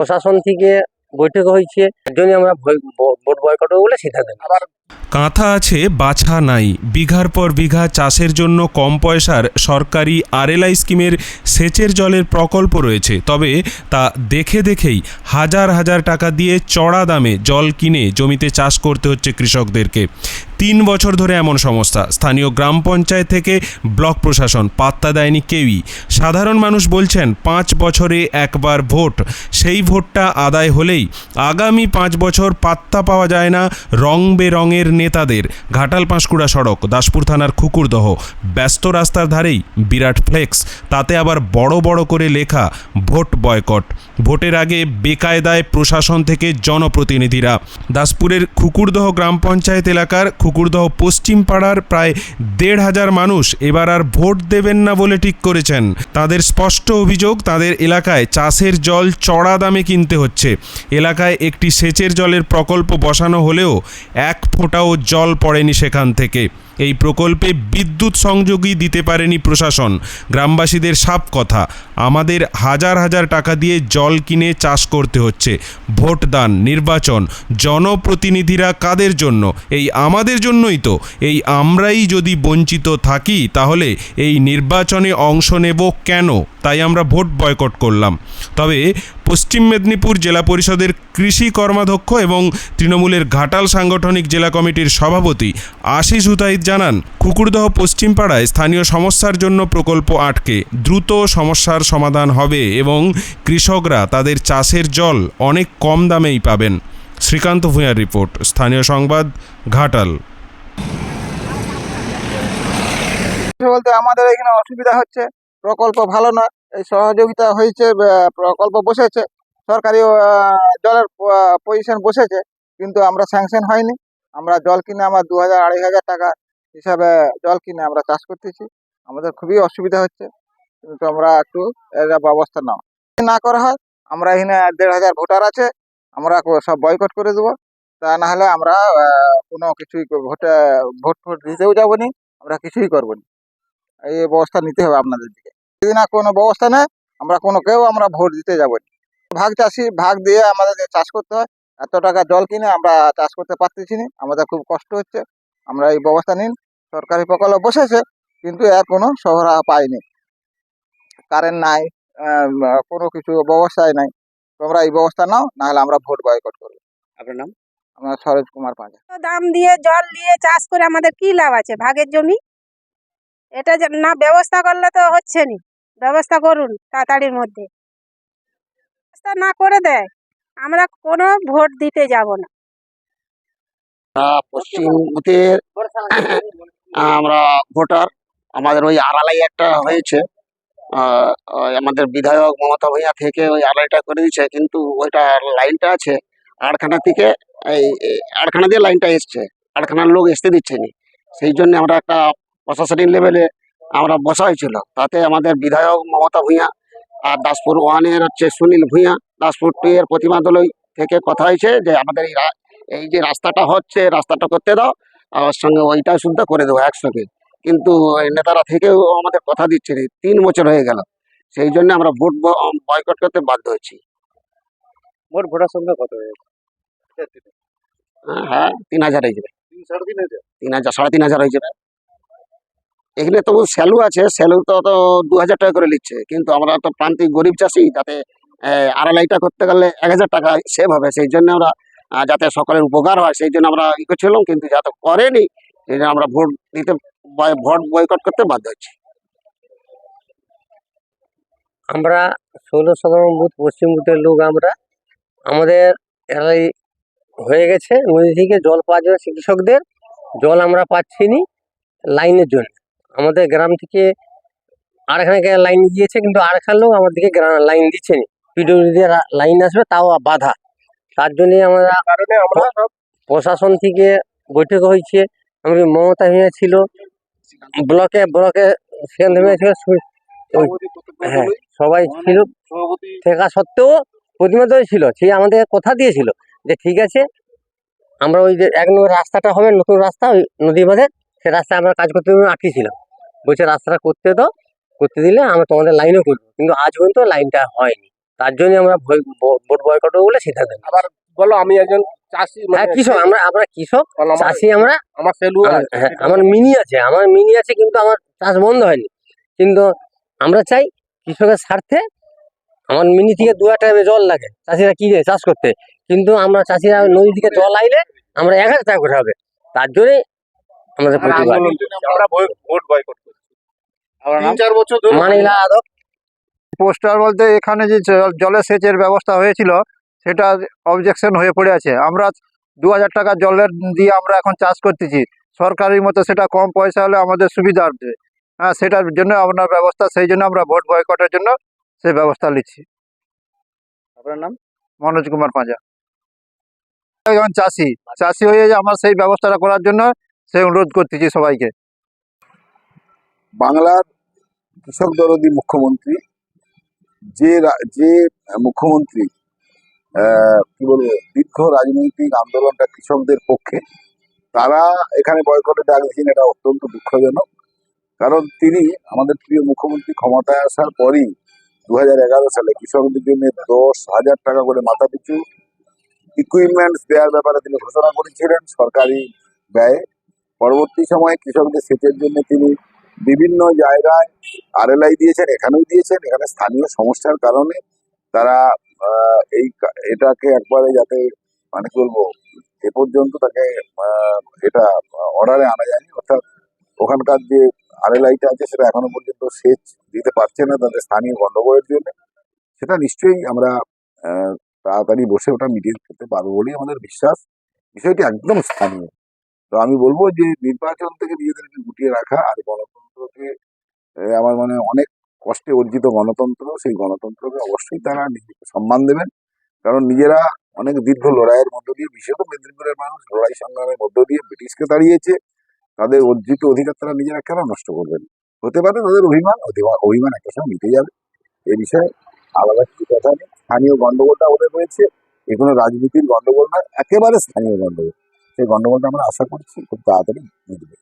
প্রশাসন থেকে বৈঠক হয়েছে এর জন্য আমরা ভয়- ব- ভোট বয়কট বলে সিদ্ধান্ত নিই। কাঁথা আছে, বাছা নাই। বিঘার পর বিঘা চাষের জন্য কম পয়সার সরকারি আরএলআই স্কিমের সেচের জলের প্রকল্প রয়েছে। তবে তা দেখে দেখেই হাজার হাজার টাকা দিয়ে চড়া দামে জল কিনে জমিতে চাষ করতে হচ্ছে কৃষকদেরকে। তিন বছর ধরে এমন সমস্যা। স্থানীয় গ্রাম পঞ্চায়েত থেকে ব্লক প্রশাসন পাত্তা দেয়নি কেউই। সাধারণ মানুষ বলছেন, পাঁচ বছরে একবার ভোট। সেই ভোটটা আদায় হলেই আগামী পাঁচ বছর পাত্তা পাওয়া যায় না, রং বেরঙের নেতাদের ঘাটাল পাঁশকুড়া সড়ক, দাসপুর থানার খুকুরদহ। ব্যস্ত রাস্তার ধারেই বিরাট ফ্লেক্স, তাতে আবার বড় বড় করে লেখা ভোট বয়কট। ভোটের আগে বেকায়দায় প্রশাসন থেকে জনপ্রতিনিধিরা। দাসপুরের খুকুরদহ গ্রাম পঞ্চায়েত এলাকার খুকুরদহ পশ্চিম পাড়ার প্রায় দেড় হাজার মানুষ এবার আর ভোট দেবেন না বলে ঠিক করেছেন। তাদের স্পষ্ট অভিযোগ, তাদের এলাকায় চাষের জল চড়া দামে কিনতে হচ্ছে। এলাকায় একটি সেচের জলের প্রকল্প বসানো হলেও এক ফোঁটাও জল পড়েনি সেখান থেকে। এই প্রকল্পে বিদ্যুৎ সংযোগই দিতে পারেনি প্রশাসন। গ্রামবাসীদের সাপ কথা, আমাদের হাজার হাজার টাকা দিয়ে জল কিনে চাষ করতে হচ্ছে। ভোটদান, নির্বাচন, জনপ্রতিনিধিরা কাদের জন্য? এই আমাদের জন্যই তো। এই আমরাই যদি বঞ্চিত থাকি, তাহলে এই নির্বাচনে অংশ নেব কেন? তাই আমরা ভোট বয়কট করলাম। তবে পশ্চিম মেদিনীপুর জেলা পরিষদের কৃষি কর্মাধ্যক্ষ এবং তৃণমূলের ঘাটাল সাংগঠনিক জেলা কমিটির সভাপতি আশিস হুতাইত জানান, কুকুরদহ পশ্চিম পাড়ায় স্থানীয় সমস্যার জন্য প্রকল্প আটকে, দ্রুত সমস্যার সমাধান হবে এবং কৃষকরা তাদের চাষের জল অনেক কম দামেই পাবেন। শ্রীকান্ত ভূঁয়ার রিপোর্ট, স্থানীয় সংবাদ, ঘাটাল। বলতে আমাদের এখানে অসুবিধা হচ্ছে। প্রকল্প ভালো নয় এই সহযোগিতা হয়েছে প্রকল্প বসেছে সরকারি জলের পজিশন বসেছে, কিন্তু আমরা স্যাংশন হয়নি। আমরা জল কিনে আমরা দু হাজার আড়াই হাজার টাকা হিসাবে জল কিনে আমরা চাষ করতেছি। আমাদের খুবই অসুবিধা হচ্ছে, কিন্তু আমরা একটু এর ব্যবস্থা নাও। না করা হয়, আমরা এখানে দেড় হাজার ভোটার আছে, আমরা সব বয়কট করে দেবো। তা না হলে আমরা কোনো কিছুই ভোটে, ভোট ফোট দিতেও যাব নি, আমরা কিছুই করব না। এই ব্যবস্থা নিতে হবে আপনাদের দিকে। যদি না কোনো ব্যবস্থা নেয় আমরা কোনো কেউ আমরা ভোট দিতে যাব না। ভাগ চাষি ভাগ দিয়ে আমাদের চাষ করতে হয় এত টাকা জল কিনে আমরা চাষ করতে পারতেছি না। আমাদের খুব কষ্ট হচ্ছে। আমরা এই ব্যবস্থা নিন। সরকারি প্রকল্প বসেছে কিন্তু এর কোনো সহরা পাইনি। কারেন্ট নাই কোনো কিছু ব্যবস্থাই নাই। তোমরা এই ব্যবস্থা নাও নাহলে আমরা ভোট বয়কট করব। আপনার নাম? আমরা সরোজ কুমার পাঁজা। দাম দিয়ে জল দিয়ে চাষ করে আমাদের কি লাভ আছে? ভাগের জমি? এটা না, ব্যবস্থা করলে তো হচ্ছে নি ব্যবস্থা করুন তাড়াতাড়ির মধ্যে। ব্যবস্থা না করে দেয়, আমরা কোনো ভোট দিতে যাব না। আমরা ভোটার। আমাদের ওই আড়ালাই একটা হয়েছে। আমাদের বিধায়ক মমতা ভূঁইয়া থেকে ওই আড়াইটা করে দিচ্ছে কিন্তু ওইটা লাইনটা আছে আড়খানা থেকে এই আড়খানা দিয়ে লাইনটা এসছে। আড়খানার লোক আসতে দিচ্ছে না সেই জন্য আমরা একটা প্রশাসনিক লেভেলে আমরা বসা হয়েছিল। তাতে আমাদের বিধায়ক মমতা ভূঁইয়া আর দাসপুর ওয়ানের হচ্ছে সুনীল ভূঁইয়া দাসপুর টু এর প্রতিমা দলই থেকে কথা হয়েছে যে আমাদের এই এই যে রাস্তাটা হচ্ছে রাস্তাটা করতে দাও আর ওর সঙ্গে ওইটা শুদ্ধ করে দেবো একসঙ্গে। কিন্তু নেতারা থেকেও আমাদের কথা দিচ্ছে তিন বছর হয়ে গেল সেই জন্য আমরা ভোট বয়কট করতে বাধ্য হচ্ছি। মোট ভোটার সংখ্যা কত হয়েছে? হ্যাঁ, হ্যাঁ তিন হাজার হয়ে যাবে। তিন হাজার সাড়ে তিন হাজার হয়ে যাবে। এখানে তবু স্যালু আছে স্যালু তো তো দু হাজার টাকা করে নিচ্ছে কিন্তু আমরা তো প্রান্তিক গরিব চাষি আহ, আড়ালাইটা করতে গেলে এক হাজার টাকা সেভ হবে সেই জন্য আমরা যাতে সকলের উপকার হয় সেই জন্য আমরা ই করছিলাম কিন্তু যাতে করেনি সেই জন্য আমরা ভোট দিতে ভোট বয়কট করতে বাধ্য হচ্ছি। আমরা ষোলো সতেরো বুথ পশ্চিম বুথের লোক আমরা আমাদের এলাকায় হয়ে গেছে নদী থেকে জল পাওয়ার জন্য কৃষকদের জল আমরা পাচ্ছি নি লাইনের জন্য। আমাদের গ্রাম থেকে আরেকখানে লাইন দিয়েছে কিন্তু আরেকখান লোক আমার দিকে গ্রাম লাইন দিচ্ছে নি। পিডব্লিউ দিয়ে লাইন আসবে তাও বাধা। তার জন্যে আমরা কারণে আমরা প্রশাসন থেকে বৈঠক হয়েছে। আমি মমতা ভূঁইয়া ছিল ব্লকে ব্লকে সেখান থেকে ছিল হ্যাঁ সবাই ছিল। থাকা সত্ত্বেও প্রতিমা ছিল সে আমাদের কথা দিয়েছিল যে ঠিক আছে আমরা ওই যে এক নম্বর রাস্তাটা হবে নতুন রাস্তা ওই নদী বাঁধে সে রাস্তায় আমরা কাজ করতে আটকেছিলাম বলছে রাস্তাটা করতে দাও করতে দিলে আমরা তোমাদের লাইনও করব। কিন্তু আজ পর্যন্ত লাইনটা হয়নি। তার জন্য আমরা ভোট বয়কট বলে সিদ্ধান্ত। আবার বলো আমি একজন চাষি হ্যাঁ মানে কৃষক আমরা আমরা কৃষক চাষি আমরা আমার সেলু হ্যাঁ আমার মিনি আছে আমার মিনি আছে কিন্তু আমার চাষ বন্ধ হয়নি। কিন্তু আমরা চাই কৃষকের স্বার্থে আমার মিনি থেকে দু টাকা জল লাগে চাষিরা কি চাষ করতে? কিন্তু আমরা চাষিরা নদী থেকে জল আইলে আমরা এক হাজার টাকা করে হবে। তার জন্যই আমাদের প্রতিবাদ। আমরা ভোট- বয়কট করছি। তিন চার বছর ধরে মানিলা আদক পোস্টার বলতে এখানে যে জল- জলের সেচের ব্যবস্থা হয়েছিল সেটা অবজেকশন হয়ে পড়ে আছে। আমরা দু হাজার টাকা জলের দিয়ে আমরা এখন চাষ করতেছি। সরকারি মতো সেটা কম পয়সা হলে আমাদের সুবিধা হবে। হ্যাঁ সেটার জন্য আপনার ব্যবস্থা সেই জন্য আমরা ভোট বয়কটের জন্য সেই ব্যবস্থা নিচ্ছি। আপনার নাম? মনোজ কুমার পাঁজা। এখন চাষি চাষি হয়ে যে আমার সেই ব্যবস্থাটা করার জন্য সেই অনুরোধ করতেছি সবাইকে। বাংলার কৃষক দরদি মুখ্যমন্ত্রী, যে যে মুখ্যমন্ত্রী কি বলব, দীর্ঘ রাজনৈতিক আন্দোলনটা কৃষকদের পক্ষে, তারা এখানে বয়কটে ডাক দিয়েছেন, এটা অত্যন্ত দুঃখজনক। কারণ তিনি আমাদের প্রিয় মুখ্যমন্ত্রী ক্ষমতায় আসার পরই দু হাজার এগারো সালে কৃষকদের জন্য দশ হাজার টাকা করে মাথা পিছু ইকুইপমেন্টস দেওয়ার ব্যাপারে তিনি ঘোষণা করেছিলেন সরকারি ব্যয়ে। পরবর্তী সময়ে কৃষকদের সেচের জন্য তিনি বিভিন্ন জায়গায় আরএলআই দিয়েছেন, এখানেও দিয়েছেন, এখানে স্থানীয় সমস্যার কারণে তারা এই এটাকে একবারে যাতে মানে বলব, এ পর্যন্ত তাকে এটা অর্ডারে আনা যায়নি, অর্থাৎ ওখানকার যে আরএলআইটা আছে সেটা এখনও পর্যন্ত সেচ দিতে পারছে না তাদের স্থানীয় গন্ডগোলের জন্য। সেটা নিশ্চয়ই আমরা তাড়াতাড়ি বসে ওটা মিটিয়ে করতে পারব বলেই আমাদের বিশ্বাস। বিষয়টি একদম স্থানীয়। তো আমি বলব যে নির্বাচন থেকে নিজেদেরকে গুটিয়ে রাখা আর গণতন্ত্রকে আমার মানে অনেক কষ্টে অর্জিত গণতন্ত্র, সেই গণতন্ত্রকে অবশ্যই তারা নিজেকে সম্মান দেবেন। কারণ নিজেরা অনেক দীর্ঘ লড়াইয়ের মধ্য দিয়ে, বিশেষত মেদিনীপুরের মানুষ লড়াই সংগ্রামের মধ্য দিয়ে ব্রিটিশকে তাড়িয়েছে, তাদের অর্জিত অধিকার তারা নিজেরা কেন নষ্ট করবেন? হতে পারে তাদের অভিমান অভিমান একটা সময় মিটে যাবে। এ বিষয়ে আলাদা কিছু কথা নেই। স্থানীয় গন্ডগোলটা ওদের রয়েছে এগুলো রাজনীতির গন্ডগোল না একেবারে স্থানীয় গন্ডগোল সেই গন্ডগোলটা আমরা আশা করছি খুব তাড়াতাড়ি মিটবে।